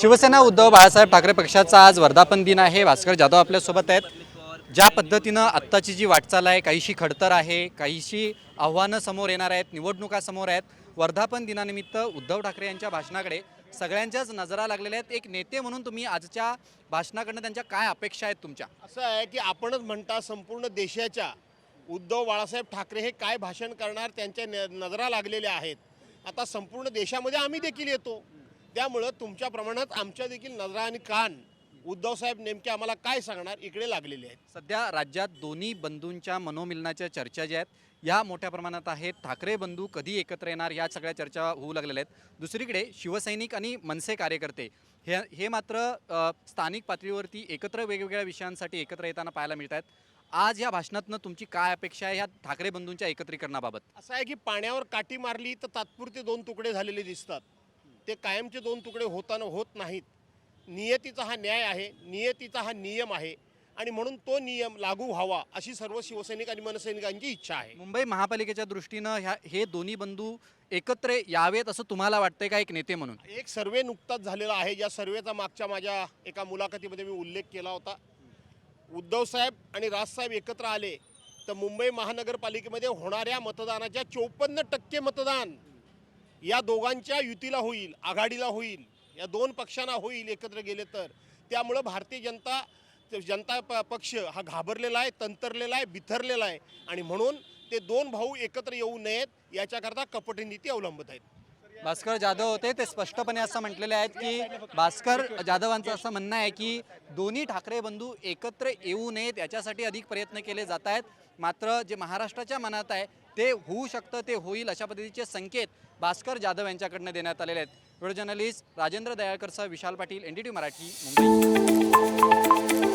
शिवसेना उद्धव बाळासाहेब ठाकरे पक्षाचा आज वर्धापन दिन आहे. भास्कर जाधव आपल्यासोबत आहेत. ज्या पद्धतीनं आत्ताची जी वाटचाल आहे काहीशी खडतर आहे काहीशी आव्हानं समोर येणार आहेत निवडणुका समोर आहेत वर्धापन दिनानिमित्त उद्धव ठाकरे यांच्या भाषणाकडे सगळ्यांच्याच नजरा लागलेल्या आहेत. एक नेते म्हणून तुम्ही आजच्या भाषणाकडनं त्यांच्या काय अपेक्षा आहेत तुमच्या? असं आहे की आपणच म्हणता संपूर्ण देशाच्या उद्धव बाळासाहेब ठाकरे हे काय भाषण करणार त्यांच्या न- नजरा लागलेल्या आहेत. आता संपूर्ण देशामध्ये आम्ही देखील येतो. त्यामुळं तुमच्या प्रमाणात आमच्या देखील नजरा आणि कान उद्धव साहेब नेमके आम्हाला काय सांगणार इकडे लागलेले आहेत. सध्या राज्यात दोन्ही बंधूंच्या मनोमिलनाच्या चर्चा ज्या आहेत या मोठ्या प्रमाणात आहेत. ठाकरे बंधू कधी एकत्र येणार या सगळ्या चर्चा होऊ लागलेल्या आहेत. दुसरीकडे शिवसैनिक आणि मनसे कार्यकर्ते हे हे मात्र स्थानिक पातळीवरती एकत्र वेगवेगळ्या विषयांसाठी एकत्र येताना पाहायला मिळत आहेत. आज या भाषणातनं तुमची काय अपेक्षा आहे ह्या ठाकरे बंधूंच्या एकत्रीकरणाबाबत? असं आहे की पाण्यावर काठी मारली तर तात्पुरते दोन तुकडे झालेले दिसतात. ते कायमचे दोन तुकडे होताना होत नाहीत. नियतीचा हा न्याय आहे नियतीचा हा नियम आहे आणि म्हणून तो नियम लागू व्हावा अशी सर्व शिवसैनिक आणि मनसैनिकांची इच्छा आहे. मुंबई महापालिकेच्या दृष्टीनं ह्या हे दोन्ही बंधू एकत्र यावेत असं तुम्हाला वाटतंय का एक नेते म्हणून? एक सर्वे नुकताच झालेला आहे. ज्या सर्वेचा मागच्या माझ्या एका मुलाखतीमध्ये मी उल्लेख केला होता. उद्धव साहेब आणि राजसाहेब एकत्र आले तर मुंबई महानगरपालिकेमध्ये होणाऱ्या मतदानाच्या चोपन्न टक्के मतदान या दोघांच्या युतीला होईल आघाडीला होईल या दोन पक्षांना होईल एकत्र गेले तर. त्यामुळं भारतीय जनता जनता प- पक्ष हा घाबरलेला आहे तंतरलेला आहे बिथरलेला आहे. आणि म्हणून ते दोन भाऊ एकत्र येऊ नयेत याच्याकरता कपटी नीती अवलंबत आहेत. भास्कर जाधव होते ते स्पष्टपणे असं म्हटलेले आहेत की भास्कर जाधवांचं असं म्हणणं आहे की दोन्ही ठाकरे बंधू एकत्र येऊ नयेत याच्यासाठी अधिक प्रयत्न केले जात आहेत. मात्र जे महाराष्ट्राच्या मनात आहे ते होऊ शकतं ते होईल अशा पद्धतीचे संकेत भास्कर जाधव यांच्याकडनं देण्यात आलेले आहेत. Video journalist Rajendra दयाळकरसह Vishal Patil N D T Marathi Mumbai.